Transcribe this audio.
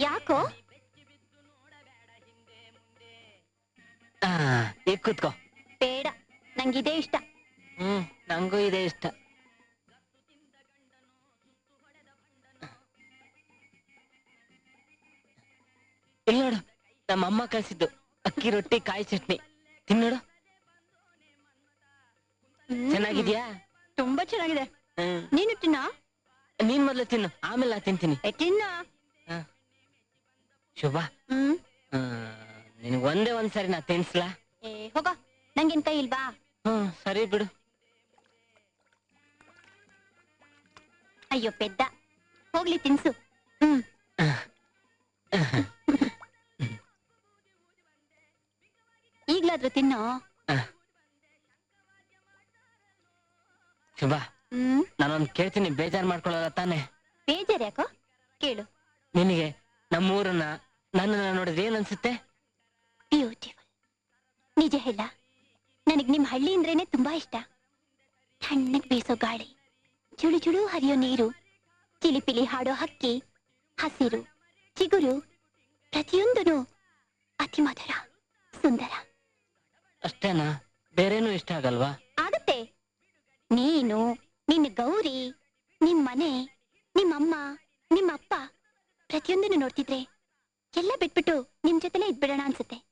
ಯಾಕೋ? ಆ, ಈಗ ಕೂತ್ಕೋ. ಬೇಡ ನಂಗಿದೆ ಇಷ್ಟ. ಹ್ಮ್ ನಂಗೂ ಇದೆ ಇಷ್ಟ. ಇಲ್ಲಿ ನೋಡು ನಮ್ಮ ಅಮ್ಮ ಕಳ್ಸಿದ್ದು ಅಕ್ಕಿ ರೊಟ್ಟಿ ಕಾಯಿ ಚಟ್ನಿ. ತಿನ್ನೋಡು. ಚೆನ್ನಾಗಿದ್ಯಾ? ತುಂಬಾ ಚೆನ್ನಾಗಿದೆ. ನೀನು ತಿನ್ನ? ನೀನ್ ಮೊದ್ಲು ತಿನ್ನು ಆಮೇಲೆ ನಾ ತಿಂತೀನಿ. ತಿನ್ನ. ಶುಭ. ಹ್ಮ್. ನಿನಗ್ ಒಂದೇ ಒಂದ್ಸರಿ ನಾ ತಿನ್ಸ್ಲಾ. ಏ ಹೋಗ ನಂಗೇನ್ ಕೈ ಇಲ್ವಾ ಹ್ಮ್ ಸರಿ ಬಿಡು. ಅಯ್ಯೋ ಪೆದ್ದ. ಹೋಗ್ಲಿ ತಿನ್ಸು. ಹ್ಮ್. ಈಗ್ಲಾದ್ರೂ ತಿನ್ನೋ? ಶುಭ. ಹ್ಮ್? ನಾನೊಂದ್ ಕೇಳ್ತೀನಿ ಬೇಜಾರ್ ಮಾಡ್ಕೊಳ್ಳಲ್ಲ ತಾನೆ? ಬೇಜಾರ್ ಯಾಕೋ? ಕೇಳು. ನಿನಗೆ ನಮ್ಮೂರನ್ನ ನನ್ನನ್ನ ನೋಡಿದ್ರೆ ಏನ್ ಅನ್ಸುತ್ತೆ ಬ್ಯೂಟಿಫುಲ್ ನಿಜ ಹೇಳ ನನಗ್ ನಿಮ್ ಹಳ್ಳಿ ಅಂದ್ರೇನೆ ತುಂಬಾ ಇಷ್ಟ. ತಣ್ಣಗ್ ಬೀಸೋ ಗಾಳಿ ಚುಳು ಚುಳು ಹರಿಯೋ ನೀರು ಚಿಲಿಪಿಲಿ ಹಾಡೋ ಹಕ್ಕಿ ಹಸಿರು ಚಿಗುರು ಪ್ರತಿಯೊಂದೂ ಅತಿ ಮಧುರ ಸುಂದರ. ಅಷ್ಟೇನಾ? ಬೇರೇನು ಇಷ್ಟ ಆಗಲ್ವಾ? ಆಗುತ್ತೆ. ನೀನು ನಿನ್ನ ಗೌರಿ ನಿಮ್ ಮನೆ ನಿಮ್ಮಮ್ಮ ನಿಮ್ಮಪ್ಪ ಪ್ರತಿಯೊಂದನ್ನು ನೋಡ್ತಿದ್ರೆ ಎಲ್ಲ ಬಿಟ್ಬಿಟ್ಟು ನಿಮ್ ಜೊತೆಲೇ ಇದ್ಬಿಡೋಣ ಅನ್ಸುತ್ತೆ.